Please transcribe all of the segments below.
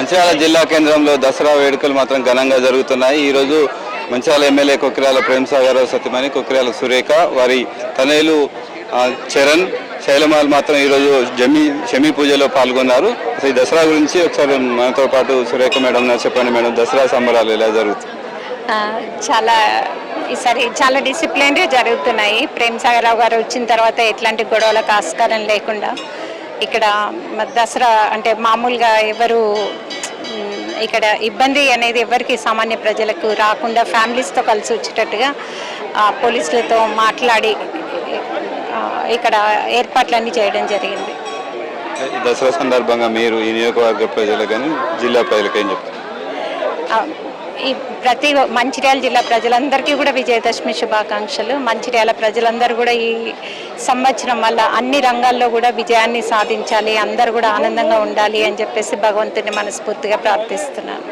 మంచిర్యాల జిల్లా కేంద్రంలో దసరా వేడుకలు మాత్రం ఘనంగా జరుగుతున్నాయి. ఈరోజు మంచిర్యాల ఎమ్మెల్యే కొక్కిరాల ప్రేమ్ సాగర్ సత్యమణి కొక్కిరాల సురేఖ వారి తనయులు చరణ్ శైలమాల్ మాత్రం ఈరోజు జమి షమి పూజలో పాల్గొన్నారు. అసలు ఈ దసరా గురించి ఒకసారి మనతో పాటు సురేఖ మేడం నాకు చెప్పండి మేడం దసరా సంబరాలు ఎలా జరుగుతుంది చాలా ఈసారి చాలా డిసిప్లిన్గా జరుగుతున్నాయి. ప్రేమ్ సాగర్రావు గారు వచ్చిన తర్వాత ఎట్లాంటి గొడవలకు ఆస్కారం లేకుండా ఇక్కడ దసరా అంటే మామూలుగా ఎవరు ఇక్కడ ఇబ్బంది అనేది ఎవరికి సామాన్య ప్రజలకు రాకుండా ఫ్యామిలీస్తో కలిసి వచ్చేటట్టుగా ఆ, పోలీసులతో మాట్లాడి ఇక్కడ ఏర్పాట్లన్నీ చేయడం జరిగింది. దసరా సందర్భంగా మీరు ఈ నియోజకవర్గ ప్రజలకు కానీ జిల్లా ప్రజలకు ఏం చెప్తారు? ఈ ప్రతి మంచిర్యాల జిల్లా ప్రజలందరికీ కూడా విజయదశమి శుభాకాంక్షలు. మంచిర్యాల ప్రజలందరూ కూడా ఈ సంవత్సరం వల్ల అన్ని రంగాల్లో కూడా విజయాన్ని సాధించాలి అందరూ కూడా ఆనందంగా ఉండాలి అని చెప్పేసి భగవంతుని మనస్ఫూర్తిగా ప్రార్థిస్తున్నాను.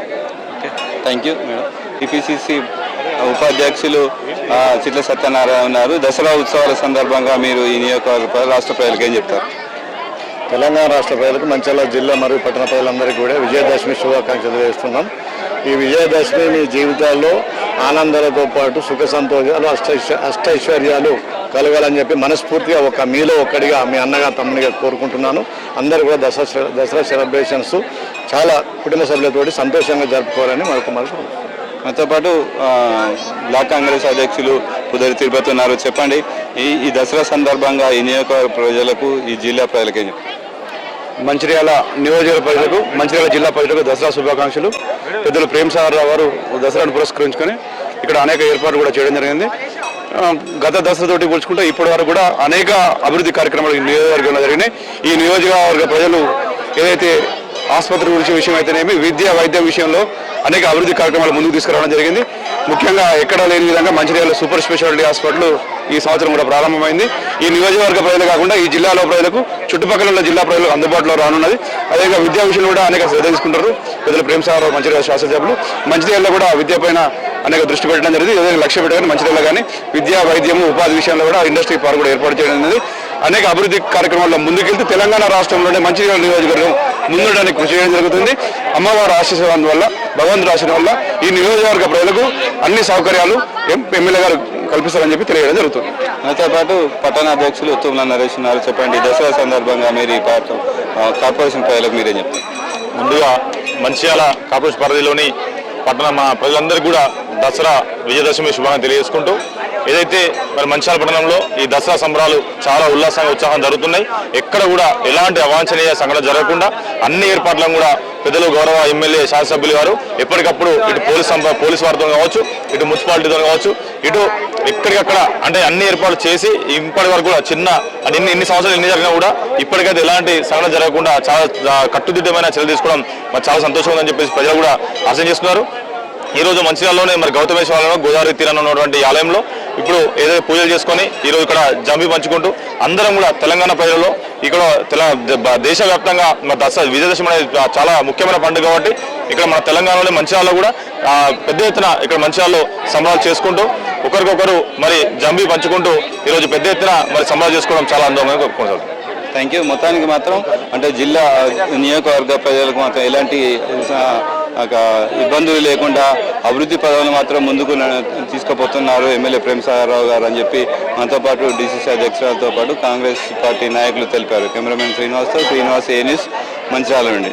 థ్యాంక్ యూ మేడం టిపిసిసి ఉపాధ్యక్షులు చిట్ల సత్యనారాయణ ఉన్నారు. దసరా ఉత్సవాల సందర్భంగా మీరు ఈ నియోజకవర్గ ప్రజలు, రాష్ట్ర ప్రజలకు ఏం చెప్తారు? తెలంగాణ రాష్ట్ర ప్రజలకు మంచిర్యాల జిల్లా మరియు పట్టణ ప్రజలందరికీ కూడా విజయదశమి శుభాకాంక్షలు తెలియజేస్తున్నాం. ఈ విజయదశమి మీ జీవితాల్లో ఆనందాలతో పాటు సుఖ సంతోషాలు అష్టైశ్వ అష్టైశ్వర్యాలు కలగాలని చెప్పి మనస్ఫూర్తిగా ఒక మీలో ఒక్కడిగా మీ అన్నగా తమ్మునిగా కోరుకుంటున్నాను. అందరూ కూడా దసరా దసరా సెలబ్రేషన్స్ చాలా కుటుంబ సభ్యులతోటి సంతోషంగా జరుపుకోవాలని మరొక మరొక మనతో పాటు బ్లాక్ కాంగ్రెస్ అధ్యక్షులు కుదరి తిరుపతి ఉన్నారు. చెప్పండి ఈ ఈ దసరా సందర్భంగా ఈ నియోజకవర్గ ప్రజలకు ఈ జిల్లా ప్రజలకు ఏం చెప్పండి మంచిర్యాల నియోజకవర్గ ప్రజలకు మంచిర్యాల జిల్లా ప్రజలకు దసరా శుభాకాంక్షలు. పెద్దలు ప్రేమ్ సాగర్ రావు వారు దసరాను పురస్కరించుకొని ఇక్కడ అనేక ఏర్పాట్లు కూడా చేయడం జరిగింది. గత దసరాతోటి పోల్చుకుంటే ఇప్పటి వరకు కూడా అనేక అభివృద్ధి కార్యక్రమాలు ఈ నియోజకవర్గంలో జరిగినాయి. ఈ నియోజకవర్గ ప్రజలు ఏదైతే ఆసుపత్రి గురించి విషయం అయితేనేమి విద్య వైద్యం విషయంలో అనేక అభివృద్ధి కార్యక్రమాలు ముందుకు తీసుకురావడం జరిగింది. ముఖ్యంగా ఎక్కడా లేని విధంగా మంచిర్యాల సూపర్ స్పెషాలిటీ హాస్పిటల్ ఈ సంవత్సరం కూడా ప్రారంభమైంది. ఈ నియోజకవర్గ ప్రజలు కాకుండా ఈ జిల్లాలో ప్రజలకు చుట్టుపక్కల ఉన్న జిల్లా ప్రజలకు అందుబాటులో రానున్నది. అదేవిధంగా విద్యా విషయంలో కూడా అనేక శ్రద్ధ తీసుకుంటారు ప్రజలు ప్రేమ్ సాగర్ మంచిర్యాల శాసనసభ్యులు. మంచిర్యాలలో కూడా విద్యపైన అనేక దృష్టి పెట్టడం జరిగింది. ఏదైనా లక్ష్య పెట్టగానే మంచిర్యాల కానీ విద్యా వైద్యము ఉపాధి విషయంలో కూడా ఇండస్ట్రీ పార్క్ కూడా ఏర్పాటు చేయడం అనేది అనేక అభివృద్ధి కార్యక్రమాల్లో ముందుకెళ్తూ తెలంగాణ రాష్ట్రంలోనే మంచిర్యాల నియోజకవర్గం ముందుండడానికి కృషి చేయడం జరుగుతుంది. అమ్మవారి ఆశీర్వాదం వల్ల భగవంతుడి ఆశీర్వాదం వల్ల ఈ నియోజకవర్గ ప్రజలకు అన్ని సౌకర్యాలు ఎం- ఎమ్మెల్యే గారు కల్పిస్తారని చెప్పి తెలియడం జరుగుతుంది. మనతో పాటు పట్టణ అధ్యక్షులు తుమ్మల నరేష్ ఉన్నారు. చెప్పండి దసరా సందర్భంగా మీరు ఈ పార్ట్ ఆ, కార్పొరేషన్ ప్రజలకు మీరేం చెప్తారు ముందుగా మంచిర్యాల కార్పొరేషన్ పరిధిలోని పట్టణ మా ప్రజలందరికీ కూడా దసరా విజయదశమి శుభాన్ని తెలియజేసుకుంటూ ఏదైతే మరి మంచిర్యాల పట్టణంలో ఈ దసరా సంబరాలు చాలా ఉల్లాసంగా ఉత్సాహం జరుగుతున్నాయి ఎక్కడ కూడా ఎలాంటి అవాంఛనీయ సంఘటన జరగకుండా అన్ని ఏర్పాట్లను కూడా పెద్దలు గౌరవ ఎమ్మెల్యే శాసనసభ్యులు గారు ఎప్పటికప్పుడు ఇటు పోలీస్ పోలీస్ వారితో కావచ్చు ఇటు మున్సిపాలిటీతో కావచ్చు ఇటు ఎక్కడికక్కడ అంటే అన్ని ఏర్పాట్లు చేసి ఇప్పటి వరకు కూడా చిన్న ఇన్ని ఇన్ని సంవత్సరాలు ఎన్ని జరిగినా కూడా ఇప్పటికైతే ఎలాంటి సంఘటన జరగకుండా చాలా కట్టుదిద్దమైన కట్టుదిట్టమైన చర్యలు తీసుకోవడం మరి చాలా సంతోషంగా ఉందని చెప్పేసి ప్రజలు కూడా ఆశ చేస్తున్నారు ఈ రోజు మంచిర్యాలలోనే మరి గౌతమేశ్వరంలో గోదావరి తీరాన్ని ఉన్నటువంటి ఆలయంలో ఇప్పుడు ఏదైతే పూజలు చేసుకొని ఈరోజు ఇక్కడ జంబి పంచుకుంటూ అందరం కూడా తెలంగాణ ప్రజలలో ఇక్కడ తెల దేశవ్యాప్తంగా మన దసరా విజయదశమి అనేది చాలా ముఖ్యమైన పండుగ కాబట్టి ఇక్కడ మన తెలంగాణలోని మంచిర్యాలలో కూడా పెద్ద ఎత్తున ఇక్కడ మంచిర్యాలలో సంబరాలు చేసుకుంటూ ఒకరికొకరు మరి జంబి పంచుకుంటూ ఈరోజు పెద్ద ఎత్తున మరి సంబరాలు చేసుకోవడం చాలా అందంగా కొనసాగుతుంది. థ్యాంక్ యూ మొత్తానికి మాత్రం అంటే జిల్లా నియోజకవర్గ ప్రజలకు మాత్రం ఎలాంటి ఇబ్బందులు లేకుండా అభివృద్ధి పదవులు మాత్రం ముందుకు తీసుకుపోతున్నారు ఎమ్మెల్యే ప్రేమసాగరరావు గారు అని చెప్పి మనతో పాటు డిసిసి అధ్యక్షులతో పాటు కాంగ్రెస్ పార్టీ నాయకులు తెలిపారు. కెమెరామెన్ శ్రీనివాస్తో శ్రీనివాస్ ఏ న్యూస్ మంచిర్యాల నుండి.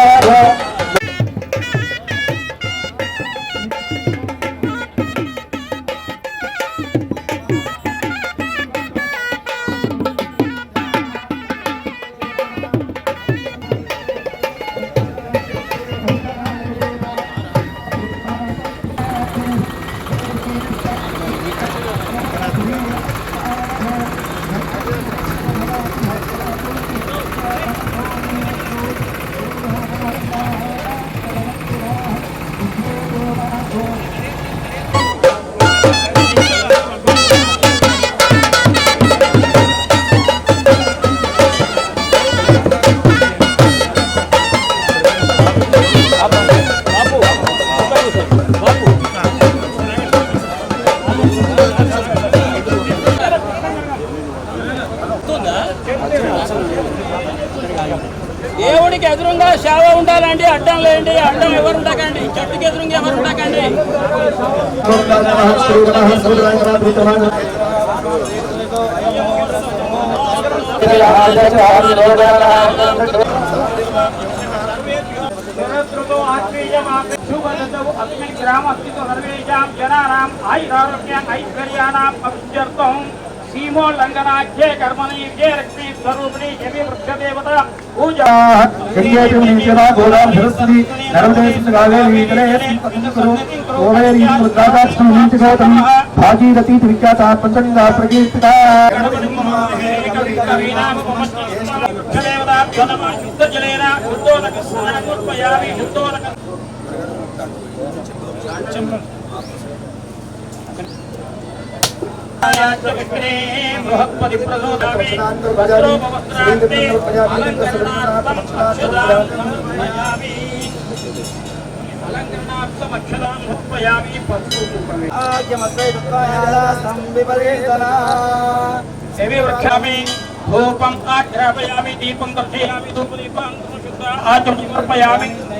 అడ్డం ఎవరు ఉండకండి చెట్టుకి ఎదురుగా ఎవరు ఉండకండి सीमोल्लङ्घनाख्ये कर्मणीर्ये लक्ष्मी स्वरूपिणी देवी वृक्षदेवता पूजा क्रियेटिवनीचरा गोदां सरस्वती नर्मदेशकावेलीतरे करो ओवेरी मुद्रादाक्षम नीति गौतम भागीरथी विख्याता पंचलिंगा प्रकीर्तिता Thank you. वृक्षामि धूपम् आघ्रापयामि दीपं दर्शयामि धूपदीपं आचम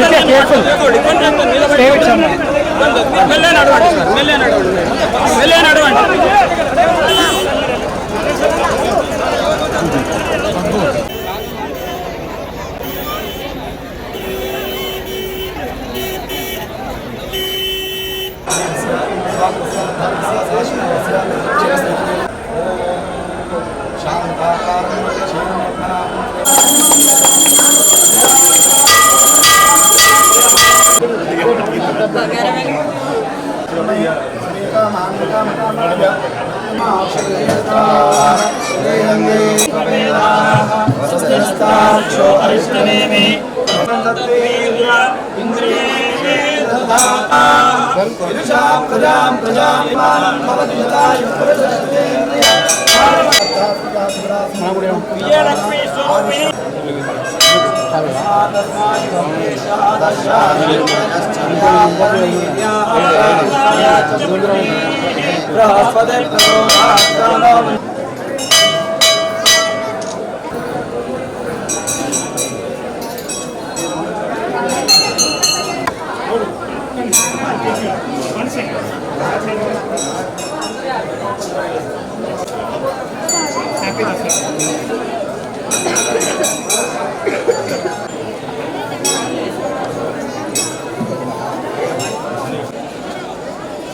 మెల్లే నడవండి సార్ మెల్లే నడవండి మెల్లే నడవండి శాంతాకారం చేయ నిలబడి మెల్లే నడవండి సార్ మెల్లే నడవండి మెల్లే నడవండి విజయలక్ష్మి స్వామి హ్యాపీ దసరా